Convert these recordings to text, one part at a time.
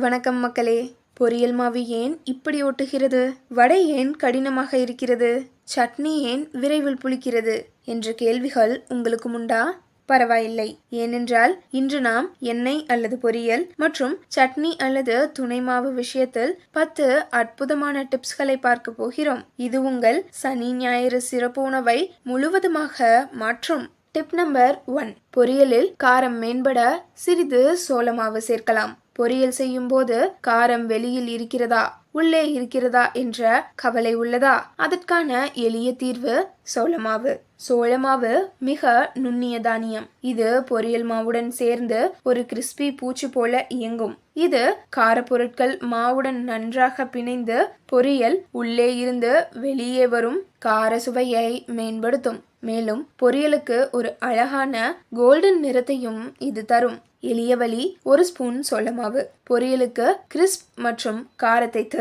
வணக்கம் மக்களே. பொரியல் மாவு ஏன் இப்படி ஒட்டுகிறது வடை ஏன் கடினமாக இருக்கிறது? சட்னி ஏன் விரைவில் புளிக்கிறது? என்ற கேள்விகள் உங்களுக்கு உண்டா? பரவாயில்லை. ஏனென்றால் இன்று நாம் எண்ணெய் அல்லது பொரியல் மற்றும் சட்னி அல்லது துணை மாவு விஷயத்தில் பத்து அற்புதமான டிப்ஸ்களை பார்க்க போகிறோம். இது உங்கள் சனி ஞாயிறு சிறப்பு உணவை முழுவதுமாக மாற்றும். Tip number one. பொரியலில் காரம் மேம்பட சிறிது சோளமாவு சேர்க்கலாம். பொரியல் செய்யும்போது காரம் வெளியில் இருக்கிறதா? உள்ளே இருக்கிறதா என்ற கவலை உள்ளதா? அதற்கான எளிய தீர்வு சோளமாவு சோளமாவு மிக நுண்ணிய தானியம். இது பொரியல் மாவுடன் சேர்ந்து ஒரு கிறிஸ்பி பூச்சி போல இயங்கும். இது காரப்பொருட்கள் மாவுடன் நன்றாக பிணைந்து பொரியல் உள்ளே இருந்து வெளியே வரும் கார சுவையை மேம்படுத்தும். மேலும் பொரியலுக்கு ஒரு அழகான கோல்டன் நிறத்தையும் இது தரும். எளிய வழி ஒரு ஸ்பூன் சோளமாவு பொரியலுக்கு கிறிஸ்ப் மற்றும் காரத்தை தரும்.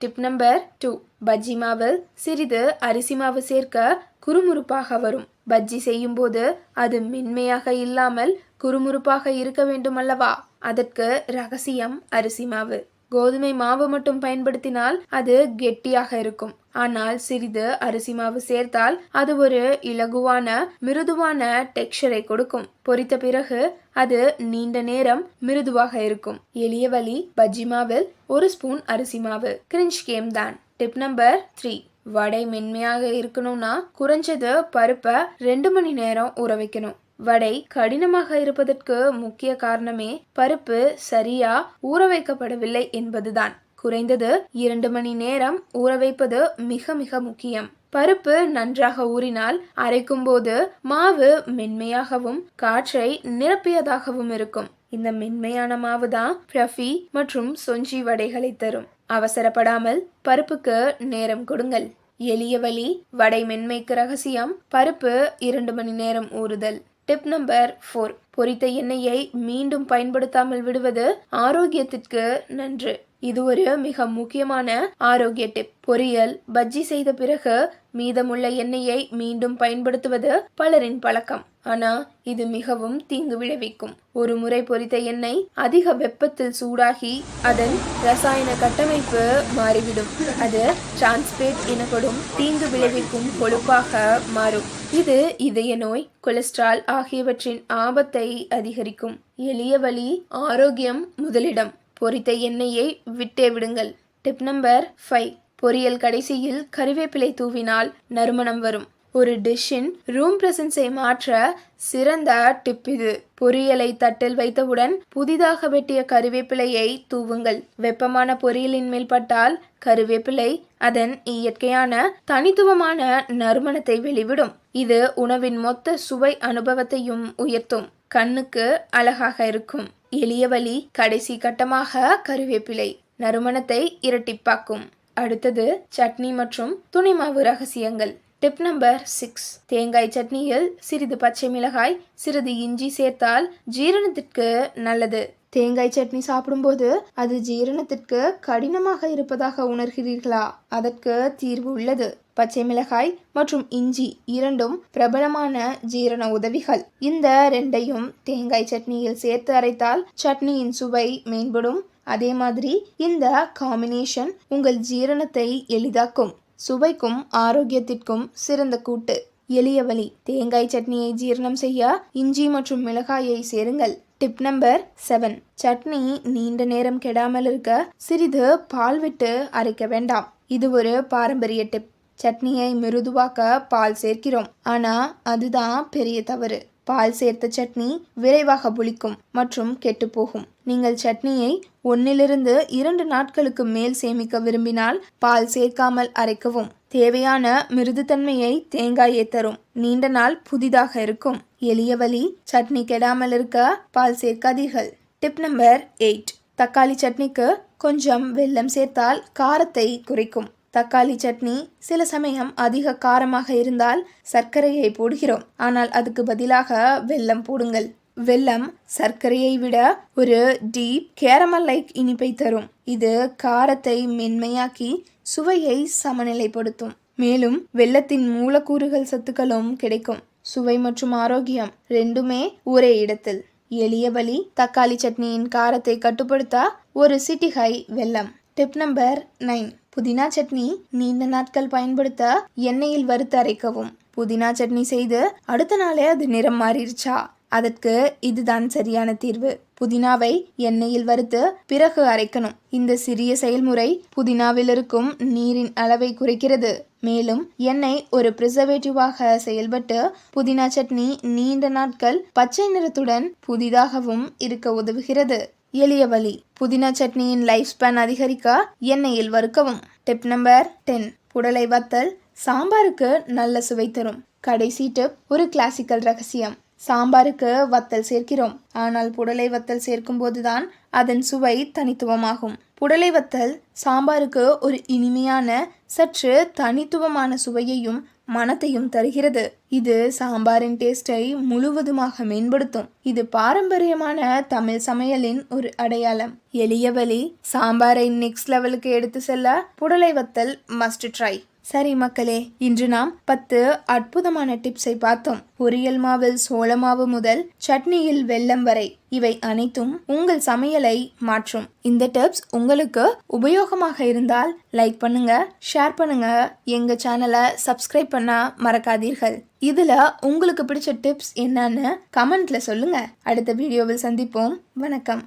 டிப் நம்பர் டூ பஜ்ஜி மாவில் சிறிது அரிசி மாவு சேர்க்க குறுமுறுப்பாக வரும். பஜ்ஜி செய்யும்போது அது மென்மையாக இல்லாமல் குறுமுறுப்பாக இருக்க வேண்டும் அல்லவா அதற்கு ரகசியம் அரிசி மாவு. கோதுமை மாவு மட்டும் பயன்படுத்தினால் அது கெட்டியாக இருக்கும். ஆனால் சிறிது அரிசி மாவு சேர்த்தால் அது ஒரு இலகுவான மிருதுவான டெக்ஸ்சரை கொடுக்கும். பொரித்த பிறகு அது நீண்ட நேரம் மிருதுவாக இருக்கும். எளிய வழி பஜ்ஜி மாவில் ஒரு ஸ்பூன் அரிசி மாவு. கிரிஞ்ச் கேம் தான். Tip number three. வடை மென்மையாக இருக்கணும்னா குறைஞ்சது பருப்பை ரெண்டு மணி நேரம் ஊற வைக்கணும். வடை கடினமாக இருப்பதற்கு முக்கிய காரணமே பருப்பு சரியா ஊற வைக்கப்படவில்லை என்பதுதான். குறைந்தது இரண்டு மணி நேரம் ஊற வைப்பது மிக மிக முக்கியம். பருப்பு நன்றாக ஊறினால் அரைக்கும் போது மாவு மென்மையாகவும் காற்றை நிரப்பியதாகவும் இருக்கும். இந்த மென்மையான மாவு தான் பிரஃபி மற்றும் சொஞ்சி வடைகளை தரும். அவசரப்படாமல் பருப்புக்கு நேரம் கொடுங்கள். எளிய வழி வடை மென்மைக்கு ரகசியம் பருப்பு இரண்டு மணி நேரம் ஊறுதல். டிப் நம்பர் ஃபோர் பொரித்த எண்ணெயை மீண்டும் பயன்படுத்தாமல் விடுவது ஆரோக்கியத்திற்கு நன்று. இது ஒரு மிக முக்கியமான ஆரோக்கிய டிப் பொரியல் பஜ்ஜி செய்த பிறகு மீதமுள்ள எண்ணெயை மீண்டும் பயன்படுத்துவது பலரின் பழக்கம். ஆனா இது மிகவும் தீங்கு விளைவிக்கும். ஒரு முறை பொரித்த எண்ணெய் அதிக வெப்பத்தில் சூடாகி அதன் ரசாயன கட்டமைப்பு மாறிவிடும். அது டிரான்ஸ்பேட் எனப்படும் தீங்கு விளைவிக்கும் கொழுப்பாக மாறும். இது இதய நோய் கொலஸ்ட்ரால் ஆகியவற்றின் ஆபத்தை அதிகரிக்கும். எளிய வழி ஆரோக்கியம் முதலிடம். பொரித்த எண்ணெயை விட்டே விடுங்கள். டிப் நம்பர் ஃபைவ் பொரியல் கடைசியில் கறிவேப்பிலை தூவினால் நறுமணம் வரும். ஒரு டிஷ்ஷின் ரூம் பிரசன்ஸை மாற்ற சிறந்த டிப் இது. பொரியலை தட்டில் வைத்தவுடன் புதிதாக வெட்டிய கருவேப்பிலையை தூவுங்கள். வெப்பமான பொரியலின் மேல் பட்டால் கருவேப்பிலை அதன் இயற்கையான தனித்துவமான நறுமணத்தை வெளிவிடும். இது உணவின் மொத்த சுவை அனுபவத்தையும் உயர்த்தும். கண்ணுக்கு அழகாக இருக்கும். எளிய வழி கடைசி கட்டமாக கருவேப்பிலை. நறுமணத்தை இரட்டிப்பாக்கும். அடுத்தது சட்னி மற்றும் துணிமாவு ரகசியங்கள். டிப் நம்பர் சிக்ஸ் தேங்காய் சட்னியில் சிறிது பச்சை மிளகாய் சிறிது இஞ்சி சேர்த்தால் ஜீரணத்திற்கு நல்லது. தேங்காய் சட்னி சாப்பிடும்போது அது ஜீரணத்திற்கு கடினமாக இருப்பதாக உணர்கிறீர்களா? அதற்கு தீர்வு உள்ளது. பச்சை மிளகாய் மற்றும் இஞ்சி இரண்டும் பிரபலமான ஜீரண உதவிகள். இந்த ரெண்டையும் தேங்காய் சட்னியில் சேர்த்து அரைத்தால் சட்னியின் சுவை மேம்படும். அதே மாதிரி இந்த காம்பினேஷன் உங்கள் ஜீரணத்தை எளிதாக்கும். சுவைக்கும் ஆரோக்கியத்திற்கும் சிறந்த கூட்டு. எளிய வழி. தேங்காய் சட்னியை ஜீரணம் செய்ய இஞ்சி மற்றும் மிளகாயை சேருங்கள். டிப் நம்பர் செவன் சட்னி நீண்ட நேரம் கெடாமல் இருக்க சிறிது பால் விட்டு அரைக்க வேண்டாம். இது ஒரு பாரம்பரிய டிப் சட்னியை மிருதுவாக்க பால் சேர்க்கிறோம். ஆனா அதுதான் பெரிய தவறு. பால் சேர்த்த சட்னி விரைவாக புளிக்கும் மற்றும் கெட்டுப்போகும் நீங்கள் சட்னியை ஒன்னிலிருந்து இரண்டு நாட்களுக்கு மேல் சேமிக்க விரும்பினால் பால் சேர்க்காமல் அரைக்கவும். தேவையான மிருதுத்தன்மையை தேங்காயே தரும் நீண்ட நாள் புதிதாக இருக்கும். எளிய வழி சட்னி கெடாமல் இருக்க பால் சேர்க்காதீர்கள். டிப் நம்பர் எயிட் தக்காளி சட்னிக்கு கொஞ்சம் வெல்லம் சேர்த்தால் காரத்தை குறைக்கும். தக்காளி சட்னி சில சமயம் அதிக காரமாக இருந்தால் சர்க்கரையை போடுகிறோம். ஆனால் அதுக்கு பதிலாக வெல்லம் போடுங்கள். வெல்லம் சர்க்கரையை விட ஒரு டீப் கேரமல் லைக் இனிப்பை தரும். இது காரத்தை மென்மையாக்கி சுவையை சமநிலைப்படுத்தும். மேலும் வெள்ளத்தின் மூலக்கூறுகள் சத்துக்களும் கிடைக்கும். சுவை மற்றும் ஆரோக்கியம் ரெண்டுமே ஒரே இடத்தில். எளிய வழி தக்காளி சட்னியின் காரத்தை கட்டுப்படுத்த ஒரு சிட்டிகை வெல்லம் டிப் நம்பர் நைன் புதினா சட்னி நீண்ட நாட்கள் பயன்படுத்த எண்ணெயில் வறுத்து அரைக்கவும். புதினா சட்னி செய்து அடுத்த நாளே அது நிறம் மாறிடுச்சா? அதற்கு இதுதான் சரியான தீர்வு. புதினாவை எண்ணெயில் வறுத்து பிறகு அரைக்கணும். இந்த சிறிய செயல்முறை புதினாவில் இருக்கும் நீரின் அளவை குறைக்கிறது. மேலும் எண்ணெய் ஒரு பிரிசர்வேட்டிவாக செயல்பட்டு புதினா சட்னி நீண்ட நாட்கள் பச்சை நிறத்துடன் புதிதாகவும் இருக்க உதவுகிறது. எளிய வழி. புதினா சட்னியின் லைஃப் ஸ்பேன் அதிகரிக்க எண்ணெயில் வறுக்கவும். டிப் நம்பர் டென் புடலை வத்தல் சாம்பாருக்கு நல்ல சுவை தரும். கடைசி டிப் ஒரு கிளாசிக்கல் ரகசியம். சாம்பாருக்கு வத்தல் சேர்க்கிறோம். ஆனால் புடலை வத்தல் சேர்க்கும்போதுதான் அதன் சுவை தனித்துவமாகும். புடலை வத்தல் சாம்பாருக்கு ஒரு இனிமையான சற்று தனித்துவமான சுவையையும் மனத்தையும் தருகிறது. இது சாம்பாரின் டேஸ்டை முழுவதுமாக மேம்படுத்தும். இது பாரம்பரியமான தமிழ் சமையலின் ஒரு அடையாளம். எளிய வழி சாம்பாரை நெக்ஸ்ட் லெவலுக்கு எடுத்து செல்ல புடலை வத்தல் மஸ்ட் ட்ரை சரி மக்களே இன்று நாம் பத்து அற்புதமான டிப்ஸை பார்த்தோம். பொரியல் மாவில் சோள மாவு முதல் சட்னியில் வெல்லம் வரை. இவை அனைத்தும் உங்கள் சமையலை மாற்றும். இந்த டிப்ஸ் உங்களுக்கு உபயோகமாக இருந்தால் லைக் பண்ணுங்க ஷேர் பண்ணுங்க. எங்க சேனலை சப்ஸ்கிரைப் பண்ண மறக்காதீர்கள். இதுல உங்களுக்கு பிடிச்ச டிப்ஸ் என்னன்னு கமெண்ட்ல சொல்லுங்க. அடுத்த வீடியோவில் சந்திப்போம். வணக்கம்.